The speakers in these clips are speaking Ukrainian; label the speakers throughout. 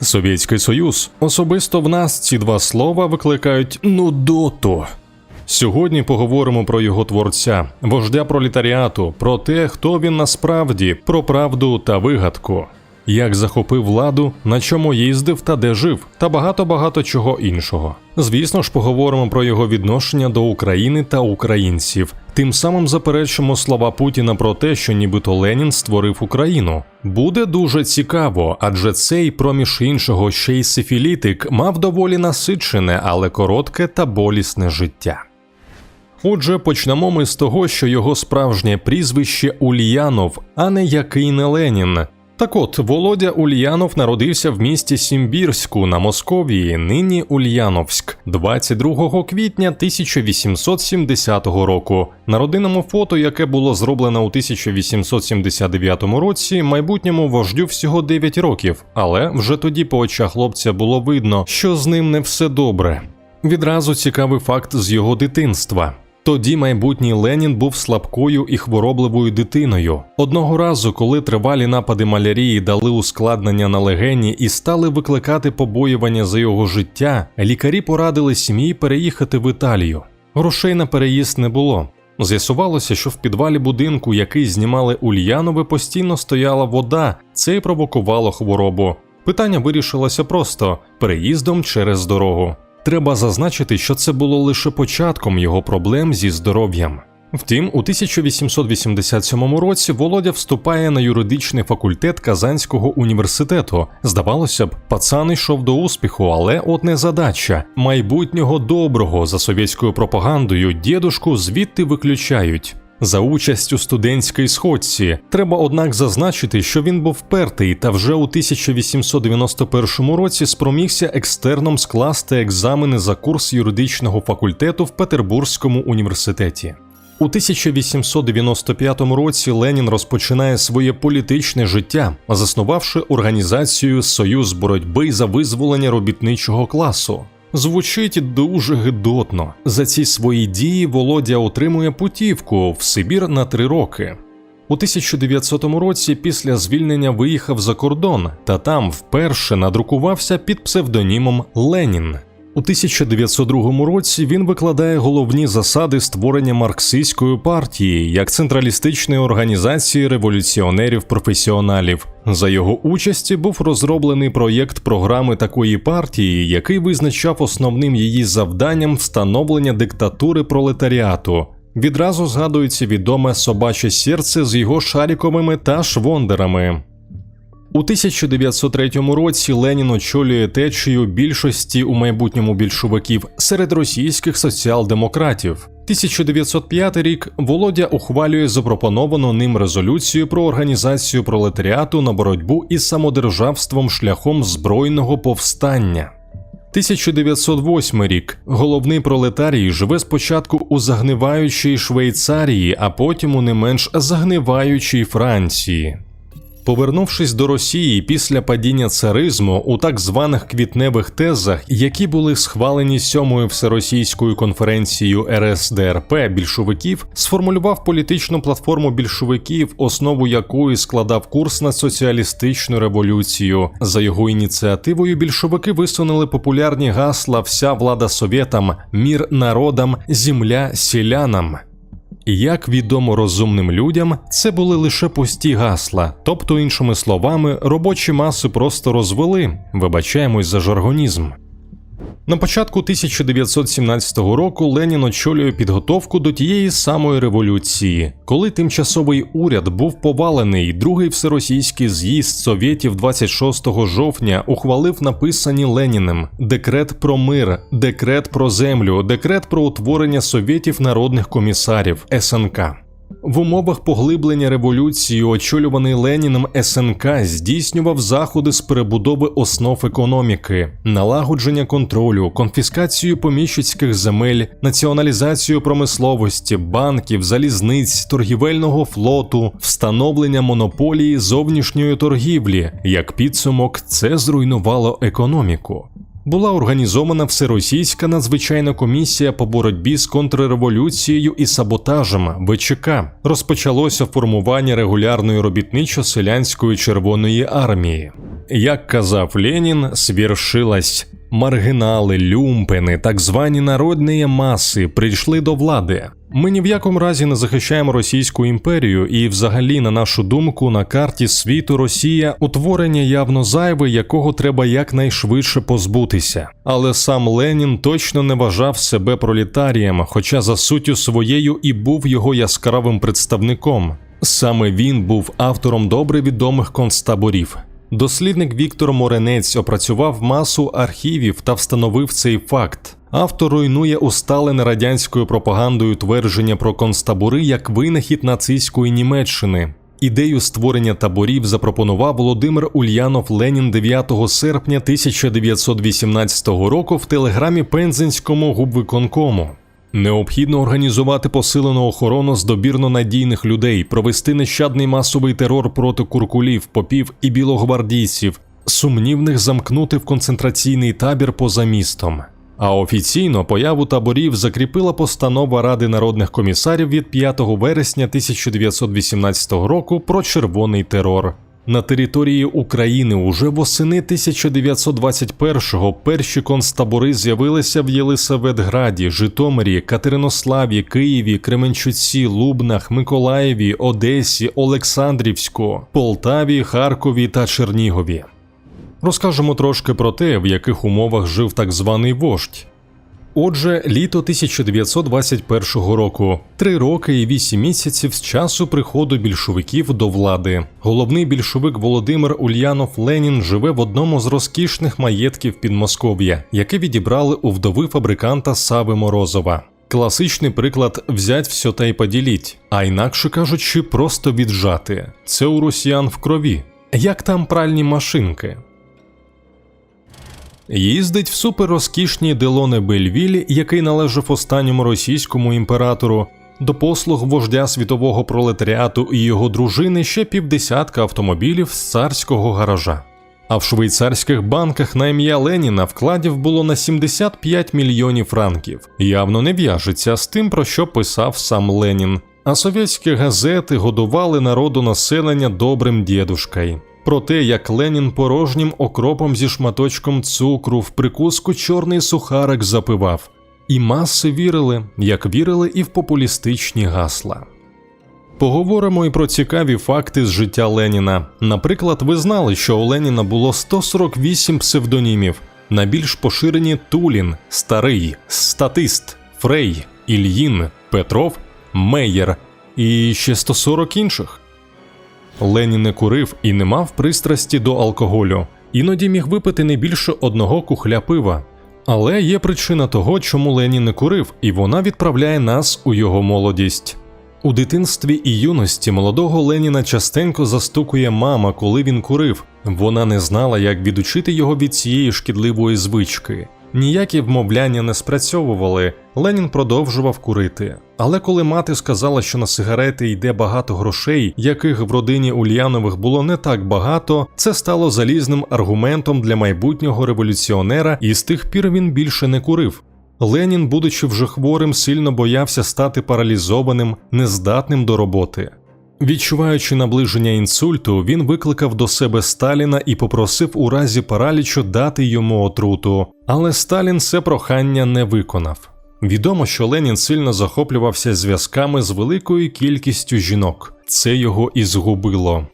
Speaker 1: Совєтський Союз. Особисто в нас ці два слова викликають нудоту. Сьогодні поговоримо про його творця, вождя пролетаріату, про те, хто він насправді, про правду та вигадку, як захопив владу, на чому їздив та де жив, та багато багато чого іншого. Звісно ж, поговоримо про його відношення до України та українців. Тим самим заперечимо слова Путіна про те, що нібито Ленін створив Україну. Буде дуже цікаво, адже цей, проміж іншого, ще й сифілітик мав доволі насичене, але коротке та болісне життя. Отже, почнемо ми з того, що його справжнє прізвище Ульянов, а не який не Ленін. Так от, Володя Ульянов народився в місті Сімбірську на Московії, нині Ульяновськ, 22 квітня 1870 року. На родинному фото, яке було зроблено у 1879 році, майбутньому вождю всього 9 років, але вже тоді по очах хлопця було видно, що з ним не все добре. Відразу цікавий факт з його дитинства. Тоді майбутній Ленін був слабкою і хворобливою дитиною. Одного разу, коли тривалі напади малярії дали ускладнення на легені і стали викликати побоювання за його життя, лікарі порадили сім'ї переїхати в Італію. Грошей на переїзд не було. З'ясувалося, що в підвалі будинку, який знімали Ульянови, постійно стояла вода, це й провокувало хворобу. Питання вирішилося просто переїздом через дорогу. Треба зазначити, що це було лише початком його проблем зі здоров'ям. Втім, у 1887 році Володя вступає на юридичний факультет Казанського університету. Здавалося б, пацан йшов до успіху, але от не задача майбутнього доброго за совєтською пропагандою дідушку звідти виключають. За участь у студентській сходці треба, однак, зазначити, що він був впертий та вже у 1891 році спромігся екстерном скласти екзамени за курс юридичного факультету в Петербурзькому університеті. У 1895 році Ленін розпочинає своє політичне життя, заснувавши організацію Союз боротьби за визволення робітничого класу. Звучить дуже гидотно. За ці свої дії Володя отримує путівку в Сибір на три роки. У 1900 році після звільнення виїхав за кордон та там вперше надрукувався під псевдонімом Ленін. У 1902 році він викладає головні засади створення марксистської партії як централістичної організації революціонерів-професіоналів. За його участі був розроблений проєкт програми такої партії, який визначав основним її завданням встановлення диктатури пролетаріату. Відразу згадується відоме собаче серце з його шаріковими та швондерами. У 1903 році Ленін очолює течію більшості у майбутньому більшовиків серед російських соціал-демократів. 1905 рік Володя ухвалює запропоновану ним резолюцію про організацію пролетаріату на боротьбу із самодержавством шляхом збройного повстання. 1908 рік головний пролетарій живе спочатку у загниваючій Швейцарії, а потім у не менш загниваючій Франції. Повернувшись до Росії після падіння царизму у так званих квітневих тезах, які були схвалені сьомою всеросійською конференцією РСДРП більшовиків, сформулював політичну платформу більшовиків, основу якої складав курс на соціалістичну революцію. За його ініціативою більшовики висунули популярні гасла Вся влада совєтам, мір народам, земля селянам. Як відомо розумним людям, це були лише пусті гасла, тобто, іншими словами, робочі маси просто розвели, вибачаємось за жаргонізм. На початку 1917 року Ленін очолює підготовку до тієї самої революції, коли тимчасовий уряд був повалений, другий всеросійський з'їзд совєтів 26 жовтня ухвалив написані Леніним декрет про мир, декрет про землю, декрет про утворення совєтів народних комісарів СНК. В умовах поглиблення революції, очолюваний Леніном СНК, здійснював заходи з перебудови основ економіки, налагодження контролю, конфіскацію поміщицьких земель, націоналізацію промисловості, банків, залізниць, торгівельного флоту, встановлення монополії зовнішньої торгівлі. Як підсумок, це зруйнувало економіку. Була організована всеросійська надзвичайна комісія по боротьбі з контрреволюцією і саботажем ВЧК. Розпочалося формування регулярної робітничо-селянської червоної армії. Як казав Ленін, свіршилась. Маргінали, люмпени, так звані народні маси прийшли до влади. Ми ні в якому разі не захищаємо Російську імперію, і, взагалі, на нашу думку, на карті світу Росія утворення явно зайве, якого треба якнайшвидше позбутися. Але сам Ленін точно не вважав себе пролетарієм, хоча за суттю своєю і був його яскравим представником. Саме він був автором добре відомих концтаборів. Дослідник Віктор Моренець опрацював масу архівів та встановив цей факт. Автор руйнує усталене радянською пропагандою твердження про концтабори як винахід нацистської Німеччини. Ідею створення таборів запропонував Володимир Ульянов Ленін 9 серпня 1918 року в телеграмі Пензенському губвиконкому. Необхідно організувати посилену охорону з добірно надійних людей, провести нещадний масовий терор проти куркулів, попів і білогвардійців, сумнівних замкнути в концентраційний табір поза містом. А офіційно появу таборів закріпила постанова Ради народних комісарів від 5 вересня 1918 року про червоний терор. На території України уже восени 1921-го перші концтабори з'явилися в Єлисаветграді, Житомирі, Катеринославі, Києві, Кременчуці, Лубнах, Миколаєві, Одесі, Олександрівську, Полтаві, Харкові та Чернігові. Розкажемо трошки про те, в яких умовах жив так званий вождь. Отже, літо 1921 року, три роки і вісім місяців з часу приходу більшовиків до влади. Головний більшовик Володимир Ульянов Ленін живе в одному з розкішних маєтків Підмосков'я, яке відібрали у вдови фабриканта Сави Морозова. Класичний приклад взять все та й поділіть, а інакше кажучи, просто віджати. Це у росіян в крові. Як там пральні машинки? Їздить в суперрозкішній Делоне Бельвілі, який належав останньому російському імператору. До послуг вождя світового пролетаріату і його дружини ще півдесятка автомобілів з царського гаража. А в швейцарських банках на ім'я Леніна вкладів було на 75 мільйонів франків. Явно не в'яжеться з тим, про що писав сам Ленін. А совєтські газети годували народу населення добрим дідушкою про те, як Ленін порожнім окропом зі шматочком цукру в прикуску чорний сухарик запивав, і маси вірили, як вірили і в популістичні гасла. Поговоримо і про цікаві факти з життя Леніна. Наприклад, ви знали, що у Леніна було 148 псевдонімів, найбільш поширені Тулін, Старий, Статист, Фрей, Ільїн, Петров, Меєр і ще 140 інших. Ленін не курив і не мав пристрасті до алкоголю, іноді міг випити не більше одного кухля пива. Але є причина того, чому Ленін не курив, і вона відправляє нас у його молодість. У дитинстві і юності молодого Леніна частенько застукує мама, коли він курив. Вона не знала, як відучити його від цієї шкідливої звички. Ніякі вмовляння не спрацьовували, Ленін продовжував курити. Але коли мати сказала, що на сигарети йде багато грошей, яких в родині Ульянових було не так багато, це стало залізним аргументом для майбутнього революціонера, і з тих пір він більше не курив. Ленін, будучи вже хворим, сильно боявся стати паралізованим, нездатним до роботи. Відчуваючи наближення інсульту, він викликав до себе Сталіна і попросив у разі паралічу дати йому отруту, але Сталін це прохання не виконав. Відомо, що Ленін сильно захоплювався зв'язками з великою кількістю жінок, це його і згубило.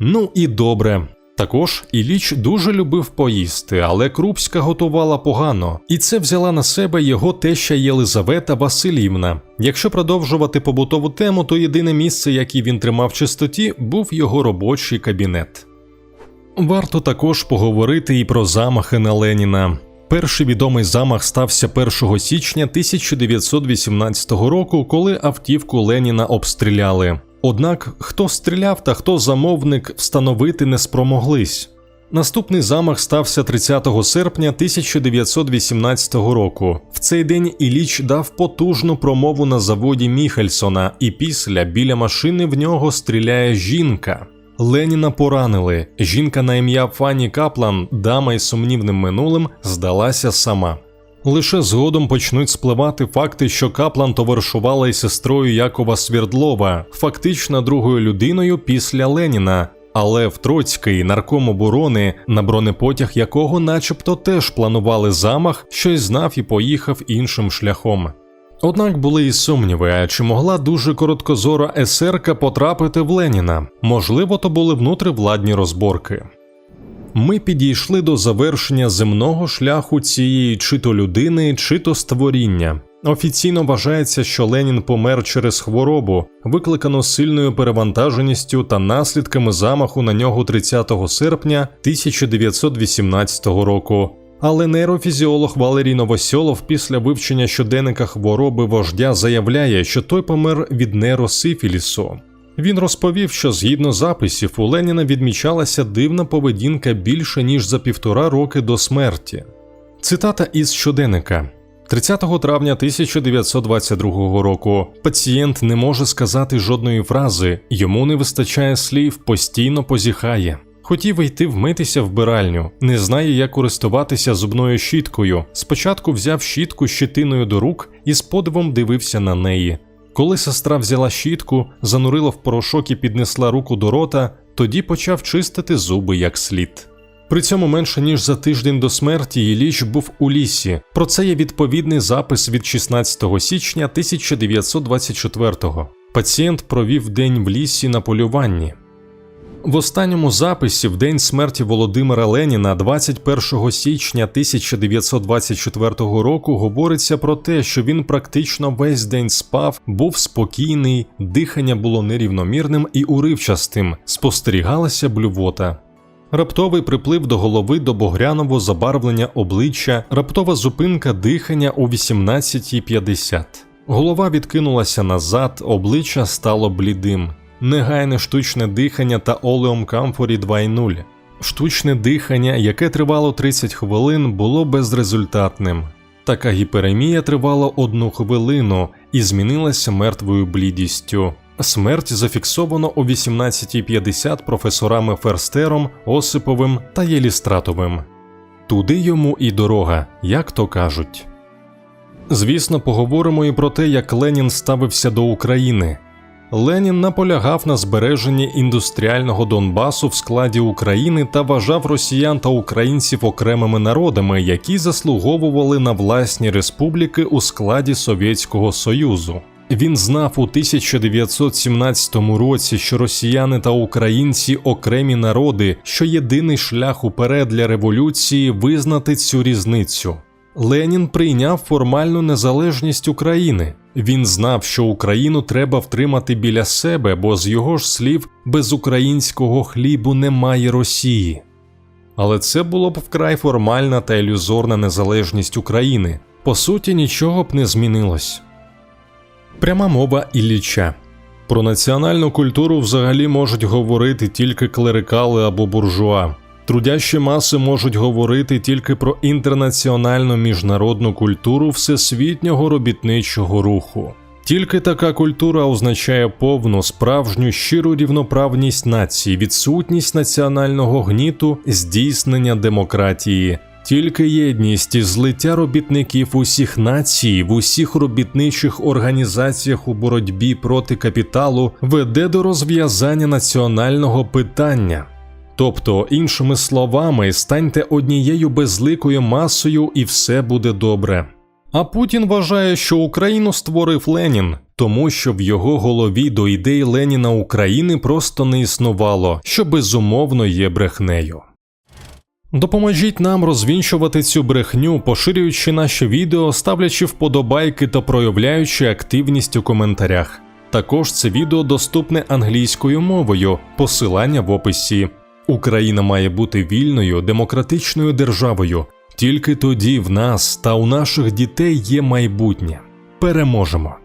Speaker 1: Ну і добре. Також Іліч дуже любив поїсти, але Крупська готувала погано, і це взяла на себе його теща Єлизавета Васильівна. Якщо продовжувати побутову тему, то єдине місце, яке він тримав в чистоті, був його робочий кабінет. Варто також поговорити і про замахи на Леніна. Перший відомий замах стався 1 січня 1918 року, коли автівку Леніна обстріляли. Однак хто стріляв та хто замовник встановити не спромоглись. Наступний замах стався 30 серпня 1918 року. В цей день Іліч дав потужну промову на заводі Міхельсона, і після біля машини в нього стріляє жінка. Леніна поранили. Жінка на ім'я Фанні Каплан, дама із сумнівним минулим, здалася сама. Лише згодом почнуть спливати факти, що Каплан товаришувала із сестрою Якова Свірдлова, фактично другою людиною після Леніна. Але в Троцький нарком оборони, на бронепотяг якого начебто теж планували замах, щось знав і поїхав іншим шляхом. Однак були і сумніви, а чи могла дуже короткозора есерка потрапити в Леніна? Можливо, то були внутривладні розборки. Ми підійшли до завершення земного шляху цієї чи то людини, чи то створіння. Офіційно вважається, що Ленін помер через хворобу, викликану сильною перевантаженістю та наслідками замаху на нього 30 серпня 1918 року. Але нейрофізіолог Валерій Новосьолов після вивчення щоденника хвороби вождя заявляє, що той помер від нейросифілісу. Він розповів, що згідно записів у Леніна відмічалася дивна поведінка більше ніж за півтора роки до смерті. Цитата із щоденника. 30 травня 1922 року пацієнт не може сказати жодної фрази, йому не вистачає слів, постійно позіхає. Хотів йти вмитися в биральню, не знає, як користуватися зубною щіткою. Спочатку взяв щітку щитиною до рук і з подивом дивився на неї. Коли сестра взяла щітку, занурила в порошок і піднесла руку до рота, тоді почав чистити зуби як слід. При цьому менше ніж за тиждень до смерті Іліч був у лісі. Про це є відповідний запис від 16 січня 1924-го. Пацієнт провів день в лісі на полюванні. В останньому записі в день смерті Володимира Леніна, 21 січня 1924 року, говориться про те, що він практично весь день спав, був спокійний, дихання було нерівномірним і уривчастим, спостерігалася блювота. Раптовий приплив до голови до багряного забарвлення обличчя, раптова зупинка дихання о 18.50. Голова відкинулася назад, обличчя стало блідим. Негайне штучне дихання та олеум камфорі 2.0. Штучне дихання, яке тривало 30 хвилин, було безрезультатним. Така гіперемія тривала одну хвилину і змінилася мертвою блідістю. Смерть зафіксовано о 18.50 професорами Ферстером, Осиповим та Єлістратовим. Туди йому і дорога, як то кажуть. Звісно, поговоримо і про те, як Ленін ставився до України. Ленін наполягав на збереженні індустріального Донбасу в складі України та вважав росіян та українців окремими народами, які заслуговували на власні республіки у складі Совєтського Союзу. Він знав у 1917 році, що росіяни та українці окремі народи, що єдиний шлях уперед для революції визнати цю різницю. Ленін прийняв формальну незалежність України. Він знав, що Україну треба втримати біля себе, бо з його ж слів без українського хлібу немає Росії. Але це було б вкрай формальна та ілюзорна незалежність України. По суті, нічого б не змінилось. Пряма мова Ілліча про національну культуру взагалі можуть говорити тільки клерикали або буржуа. Трудящі маси можуть говорити тільки про інтернаціональну міжнародну культуру всесвітнього робітничого руху. Тільки така культура означає повну справжню щиру рівноправність нації, відсутність національного гніту, здійснення демократії. Тільки єдність і злиття робітників усіх націй в усіх робітничих організаціях у боротьбі проти капіталу веде до розв'язання національного питання. Тобто, іншими словами, станьте однією безликою масою, і все буде добре. А Путін вважає, що Україну створив Ленін, тому що в його голові до ідеї Леніна України просто не існувало, що безумовно є брехнею. Допоможіть нам розвінчувати цю брехню, поширюючи наші відео, ставлячи вподобайки та проявляючи активність у коментарях. Також це відео доступне англійською мовою, посилання в описі. Україна має бути вільною демократичною державою. Тільки тоді в нас та у наших дітей є майбутнє. Переможемо.